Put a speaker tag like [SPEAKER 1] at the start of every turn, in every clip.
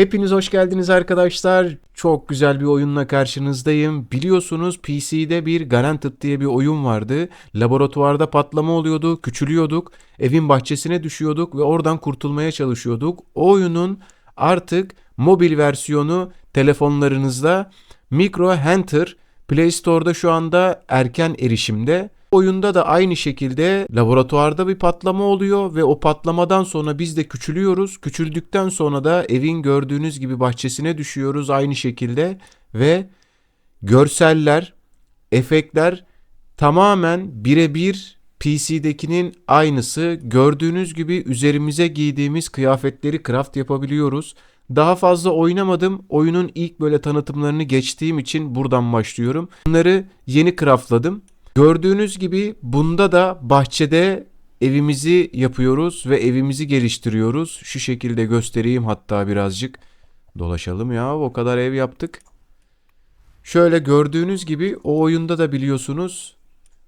[SPEAKER 1] Hepiniz hoş geldiniz arkadaşlar. Çok güzel bir oyunla karşınızdayım. Biliyorsunuz PC'de bir Garanted diye bir oyun vardı. Laboratuvarda patlama oluyordu, küçülüyorduk, evin bahçesine düşüyorduk ve oradan kurtulmaya çalışıyorduk. O oyunun artık mobil versiyonu telefonlarınızda Micro Hunter Play Store'da şu anda erken erişimde. Oyunda da aynı şekilde laboratuvarda bir patlama oluyor ve o patlamadan sonra biz de küçülüyoruz. Küçüldükten sonra da evin gördüğünüz gibi bahçesine düşüyoruz aynı şekilde ve görseller, efektler tamamen birebir PC'dekinin aynısı. Gördüğünüz gibi üzerimize giydiğimiz kıyafetleri craft yapabiliyoruz. Daha fazla oynamadım. Oyunun ilk böyle tanıtımlarını geçtiğim için buradan başlıyorum. Bunları yeni craftladım. Gördüğünüz gibi bunda da bahçede evimizi yapıyoruz ve evimizi geliştiriyoruz. Şu şekilde göstereyim hatta birazcık. Dolaşalım ya o kadar ev yaptık. Şöyle gördüğünüz gibi o oyunda da biliyorsunuz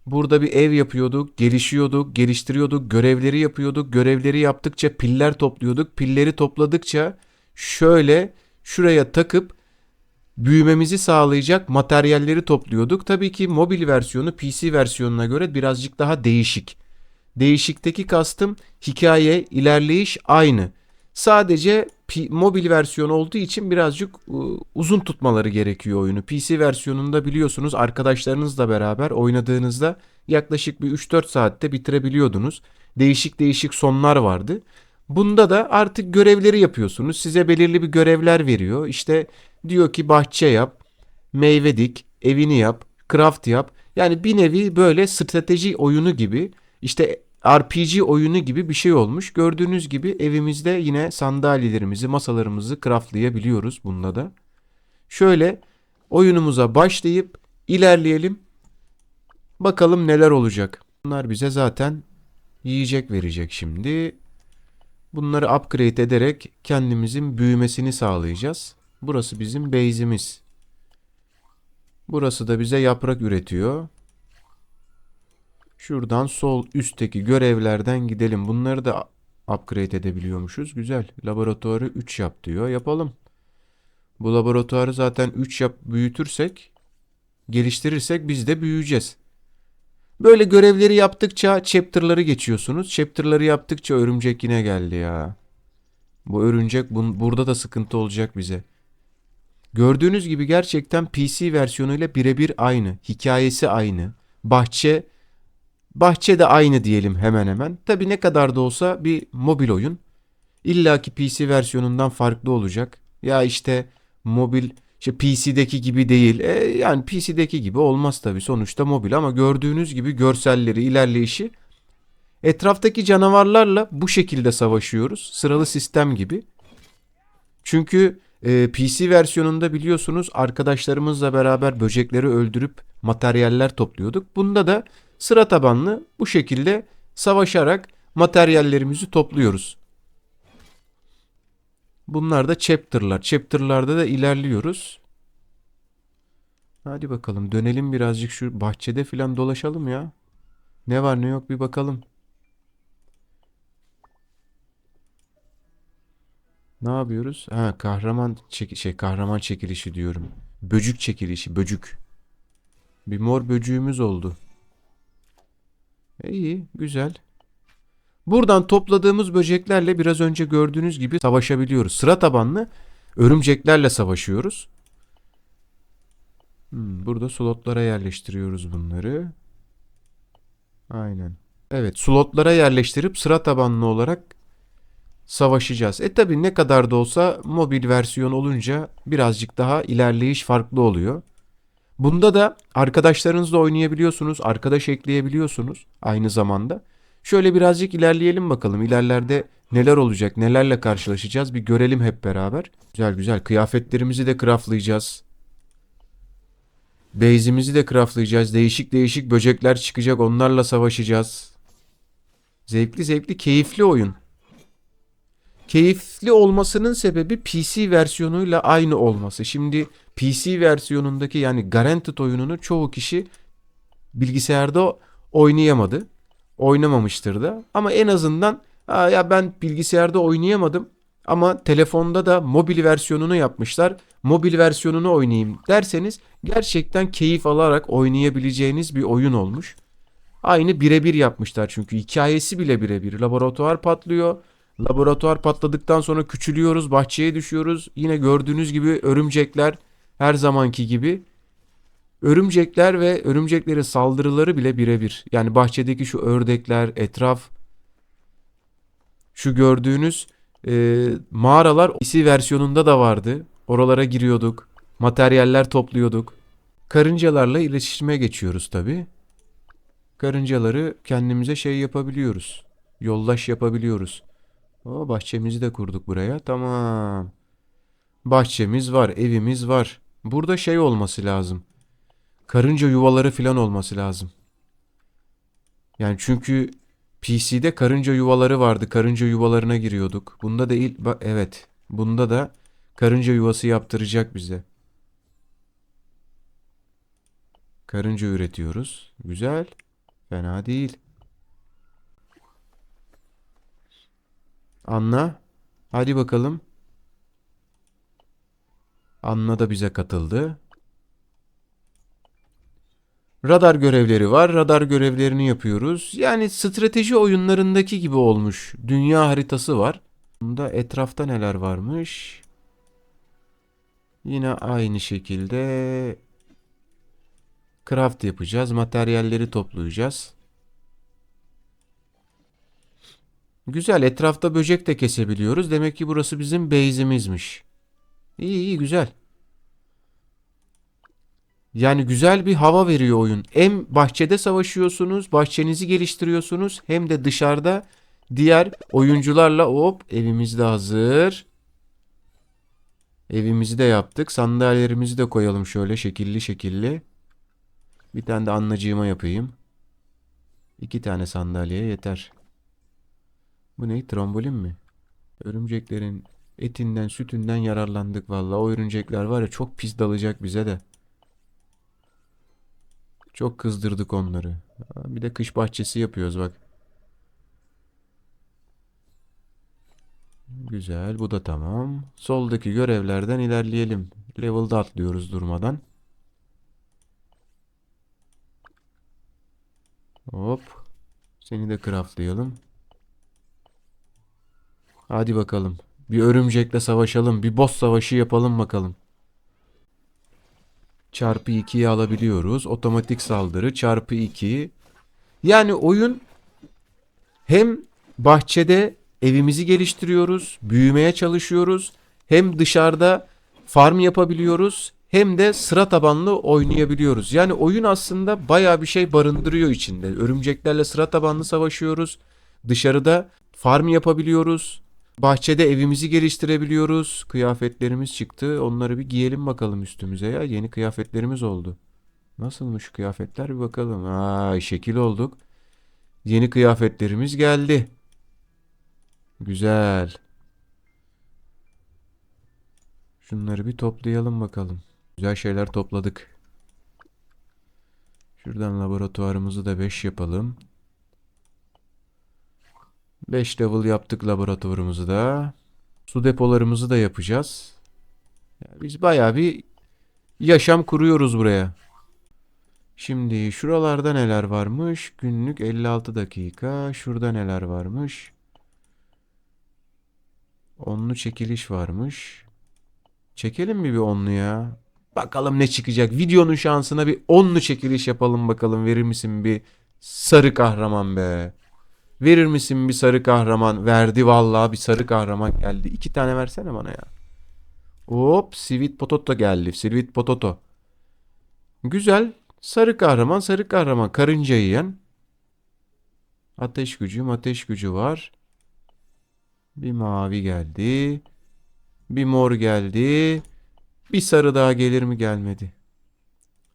[SPEAKER 1] burada bir ev yapıyorduk, gelişiyorduk, geliştiriyorduk, görevleri yapıyorduk. Görevleri yaptıkça piller topluyorduk. Pilleri topladıkça şöyle şuraya takıp büyümemizi sağlayacak materyalleri topluyorduk. Tabii ki mobil versiyonu PC versiyonuna göre birazcık daha değişik. Değişikteki kastım hikaye, ilerleyiş aynı. Sadece mobil versiyon olduğu için birazcık ıı, uzun tutmaları gerekiyor oyunu. PC versiyonunda biliyorsunuz arkadaşlarınızla beraber oynadığınızda yaklaşık bir 3-4 saatte bitirebiliyordunuz. Değişik değişik sonlar vardı. Bunda da artık görevleri yapıyorsunuz. Size belirli bir görevler veriyor. İşte diyor ki bahçe yap, meyve dik, evini yap, craft yap. Yani bir nevi böyle strateji oyunu gibi işte RPG oyunu gibi bir şey olmuş. Gördüğünüz gibi evimizde yine sandalyelerimizi, masalarımızı craftlayabiliyoruz bunda da. Şöyle oyunumuza başlayıp ilerleyelim. Bakalım neler olacak. Bunlar bize zaten yiyecek verecek şimdi. Bunları upgrade ederek kendimizin büyümesini sağlayacağız. Burası bizim base'imiz. Burası da bize yaprak üretiyor. Şuradan sol üstteki görevlerden gidelim. Bunları da upgrade edebiliyormuşuz. Güzel. Laboratuvarı 3 yap diyor. Yapalım. Bu laboratuvarı zaten 3 yap büyütürsek, geliştirirsek biz de büyüyeceğiz. Böyle görevleri yaptıkça chapter'ları geçiyorsunuz. Chapter'ları yaptıkça örümcek yine geldi ya. Bu örümcek bun, burada da sıkıntı olacak bize. Gördüğünüz gibi gerçekten PC versiyonuyla birebir aynı. Hikayesi aynı. Bahçe bahçe de aynı diyelim hemen hemen. Tabi ne kadar da olsa bir mobil oyun. İlla ki PC versiyonundan farklı olacak. Ya işte mobil işte PC'deki gibi değil. E, yani PC'deki gibi olmaz tabi sonuçta mobil ama gördüğünüz gibi görselleri, ilerleyişi etraftaki canavarlarla bu şekilde savaşıyoruz. Sıralı sistem gibi. Çünkü e, PC versiyonunda biliyorsunuz arkadaşlarımızla beraber böcekleri öldürüp materyaller topluyorduk. Bunda da sıra tabanlı bu şekilde savaşarak materyallerimizi topluyoruz. Bunlar da chapter'lar. Chapter'larda da ilerliyoruz. Hadi bakalım dönelim birazcık şu bahçede filan dolaşalım ya. Ne var ne yok bir bakalım. Ne yapıyoruz? Ha kahraman çek şey kahraman çekilişi diyorum. Böcük çekilişi, böcük. Bir mor böcüğümüz oldu. E, İyi, güzel. Buradan topladığımız böceklerle biraz önce gördüğünüz gibi savaşabiliyoruz. Sıra tabanlı örümceklerle savaşıyoruz. Hmm, burada slotlara yerleştiriyoruz bunları. Aynen. Evet, slotlara yerleştirip sıra tabanlı olarak savaşacağız. E tabi ne kadar da olsa mobil versiyon olunca birazcık daha ilerleyiş farklı oluyor. Bunda da arkadaşlarınızla oynayabiliyorsunuz, arkadaş ekleyebiliyorsunuz aynı zamanda. Şöyle birazcık ilerleyelim bakalım. İlerlerde neler olacak, nelerle karşılaşacağız bir görelim hep beraber. Güzel güzel kıyafetlerimizi de craftlayacağız. Base'imizi de craftlayacağız. Değişik değişik böcekler çıkacak, onlarla savaşacağız. Zevkli zevkli, keyifli oyun. Keyifli olmasının sebebi PC versiyonuyla aynı olması. Şimdi PC versiyonundaki yani Guaranteed oyununu çoğu kişi bilgisayarda oynayamadı. Oynamamıştır da. Ama en azından "Aa, ya ben bilgisayarda oynayamadım. Ama telefonda da mobil versiyonunu yapmışlar. Mobil versiyonunu oynayayım derseniz gerçekten keyif alarak oynayabileceğiniz bir oyun olmuş. Aynı birebir yapmışlar çünkü hikayesi bile birebir. Laboratuvar patlıyor. Laboratuvar patladıktan sonra küçülüyoruz, bahçeye düşüyoruz. Yine gördüğünüz gibi örümcekler her zamanki gibi. Örümcekler ve örümceklerin saldırıları bile birebir. Yani bahçedeki şu ördekler, etraf, şu gördüğünüz e, mağaralar PC versiyonunda da vardı. Oralara giriyorduk. Materyaller topluyorduk. Karıncalarla iletişime geçiyoruz tabi. Karıncaları kendimize şey yapabiliyoruz. Yoldaş yapabiliyoruz. O bahçemizi de kurduk buraya. Tamam. Bahçemiz var, evimiz var. Burada şey olması lazım. Karınca yuvaları falan olması lazım. Yani çünkü PC'de karınca yuvaları vardı. Karınca yuvalarına giriyorduk. Bunda da ilk ba- evet. Bunda da karınca yuvası yaptıracak bize. Karınca üretiyoruz. Güzel. Fena değil. Anna. Hadi bakalım. Anna da bize katıldı. Radar görevleri var. Radar görevlerini yapıyoruz. Yani strateji oyunlarındaki gibi olmuş. Dünya haritası var. Bunda etrafta neler varmış? Yine aynı şekilde craft yapacağız. Materyalleri toplayacağız. Güzel. Etrafta böcek de kesebiliyoruz. Demek ki burası bizim base'imizmiş. İyi iyi güzel. Yani güzel bir hava veriyor oyun. Hem bahçede savaşıyorsunuz, bahçenizi geliştiriyorsunuz hem de dışarıda diğer oyuncularla hop evimiz de hazır. Evimizi de yaptık. Sandalyelerimizi de koyalım şöyle şekilli şekilli. Bir tane de annacığıma yapayım. İki tane sandalye yeter. Bu ne? Trombolin mi? Örümceklerin etinden, sütünden yararlandık vallahi. O örümcekler var ya çok pis dalacak bize de. Çok kızdırdık onları. Bir de kış bahçesi yapıyoruz bak. Güzel, bu da tamam. Soldaki görevlerden ilerleyelim. Level'da atlıyoruz durmadan. Hop. Seni de craftlayalım. Hadi bakalım. Bir örümcekle savaşalım. Bir boss savaşı yapalım bakalım. Çarpı 2'yi alabiliyoruz. Otomatik saldırı çarpı 2. Yani oyun hem bahçede evimizi geliştiriyoruz, büyümeye çalışıyoruz. Hem dışarıda farm yapabiliyoruz. Hem de sıra tabanlı oynayabiliyoruz. Yani oyun aslında bayağı bir şey barındırıyor içinde. Örümceklerle sıra tabanlı savaşıyoruz. Dışarıda farm yapabiliyoruz. Bahçede evimizi geliştirebiliyoruz. Kıyafetlerimiz çıktı. Onları bir giyelim bakalım üstümüze ya. Yeni kıyafetlerimiz oldu. Nasılmış kıyafetler bir bakalım. Aa, şekil olduk. Yeni kıyafetlerimiz geldi. Güzel. Şunları bir toplayalım bakalım. Güzel şeyler topladık. Şuradan laboratuvarımızı da 5 yapalım. 5 level yaptık laboratuvarımızı da. Su depolarımızı da yapacağız. Ya biz bayağı bir yaşam kuruyoruz buraya. Şimdi şuralarda neler varmış? Günlük 56 dakika. Şurada neler varmış? Onlu çekiliş varmış. Çekelim mi bir onlu ya? Bakalım ne çıkacak. Videonun şansına bir onlu çekiliş yapalım bakalım. Verir misin bir sarı kahraman be? Verir misin bir sarı kahraman? Verdi vallahi bir sarı kahraman geldi. İki tane versene bana ya. Hop Sweet Potato geldi. Sweet Potato. Güzel. Sarı kahraman sarı kahraman. Karınca yiyen. Ateş gücü ateş gücü var. Bir mavi geldi. Bir mor geldi. Bir sarı daha gelir mi gelmedi.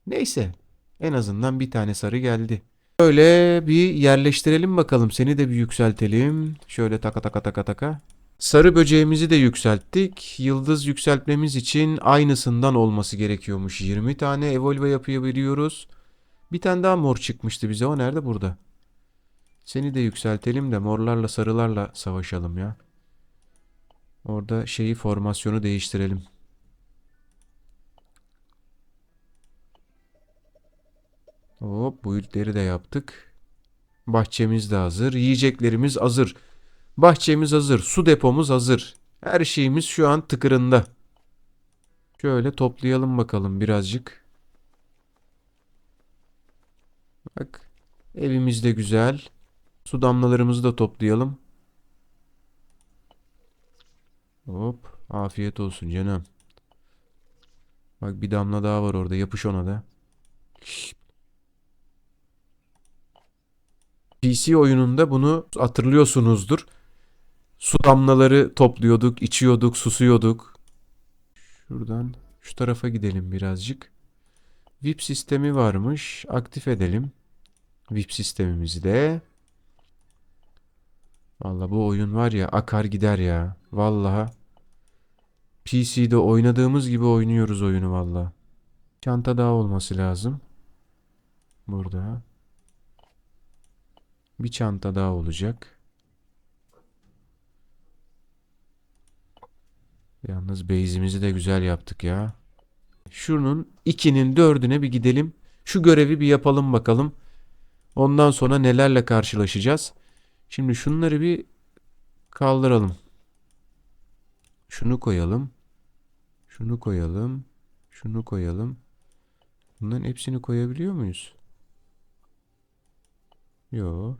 [SPEAKER 1] Neyse. En azından bir tane sarı geldi. Böyle bir yerleştirelim bakalım. Seni de bir yükseltelim. Şöyle taka taka taka taka. Sarı böceğimizi de yükselttik. Yıldız yükseltmemiz için aynısından olması gerekiyormuş. 20 tane evolve yapabiliyoruz. Bir tane daha mor çıkmıştı bize. O nerede? Burada. Seni de yükseltelim de morlarla sarılarla savaşalım ya. Orada şeyi formasyonu değiştirelim. Hop bu ülkleri de yaptık. Bahçemiz de hazır. Yiyeceklerimiz hazır. Bahçemiz hazır. Su depomuz hazır. Her şeyimiz şu an tıkırında. Şöyle toplayalım bakalım birazcık. Bak evimiz de güzel. Su damlalarımızı da toplayalım. Hop afiyet olsun canım. Bak bir damla daha var orada yapış ona da. PC oyununda bunu hatırlıyorsunuzdur. Su damlaları topluyorduk, içiyorduk, susuyorduk. Şuradan şu tarafa gidelim birazcık. VIP sistemi varmış. Aktif edelim. VIP sistemimizi de. Valla bu oyun var ya akar gider ya. Vallahi. PC'de oynadığımız gibi oynuyoruz oyunu valla. Çanta daha olması lazım. Burada. Bir çanta daha olacak. Yalnız base'imizi de güzel yaptık ya. Şunun 2'nin 4'üne bir gidelim. Şu görevi bir yapalım bakalım. Ondan sonra nelerle karşılaşacağız. Şimdi şunları bir kaldıralım. Şunu koyalım. Şunu koyalım. Şunu koyalım. Bunların hepsini koyabiliyor muyuz? Yo.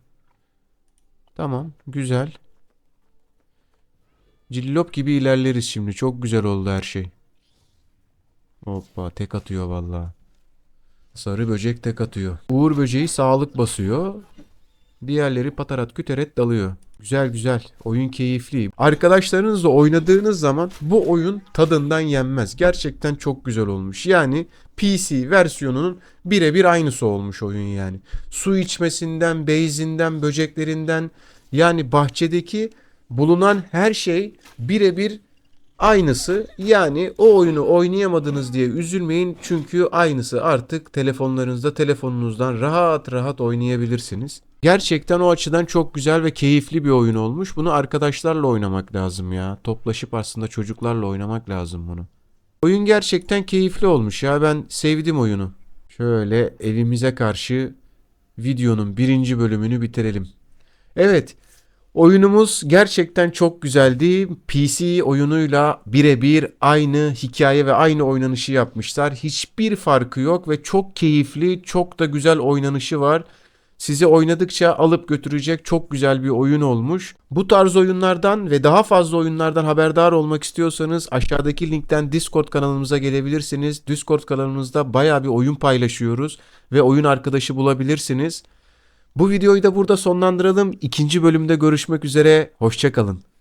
[SPEAKER 1] Tamam, güzel. Cillop gibi ilerleriz şimdi. Çok güzel oldu her şey. Hoppa, tek atıyor vallahi. Sarı böcek tek atıyor. Uğur böceği sağlık basıyor. Diğerleri patarat küteret dalıyor. Güzel güzel. Oyun keyifli. Arkadaşlarınızla oynadığınız zaman bu oyun tadından yenmez. Gerçekten çok güzel olmuş. Yani PC versiyonunun birebir aynısı olmuş oyun yani. Su içmesinden, beyzinden, böceklerinden yani bahçedeki bulunan her şey birebir aynısı. Yani o oyunu oynayamadınız diye üzülmeyin. Çünkü aynısı artık telefonlarınızda telefonunuzdan rahat rahat oynayabilirsiniz. Gerçekten o açıdan çok güzel ve keyifli bir oyun olmuş. Bunu arkadaşlarla oynamak lazım ya. Toplaşıp aslında çocuklarla oynamak lazım bunu. Oyun gerçekten keyifli olmuş ya. Ben sevdim oyunu. Şöyle evimize karşı videonun birinci bölümünü bitirelim. Evet. Oyunumuz gerçekten çok güzeldi. PC oyunuyla birebir aynı hikaye ve aynı oynanışı yapmışlar. Hiçbir farkı yok ve çok keyifli, çok da güzel oynanışı var. Sizi oynadıkça alıp götürecek çok güzel bir oyun olmuş. Bu tarz oyunlardan ve daha fazla oyunlardan haberdar olmak istiyorsanız aşağıdaki linkten Discord kanalımıza gelebilirsiniz. Discord kanalımızda baya bir oyun paylaşıyoruz ve oyun arkadaşı bulabilirsiniz. Bu videoyu da burada sonlandıralım. İkinci bölümde görüşmek üzere. Hoşçakalın.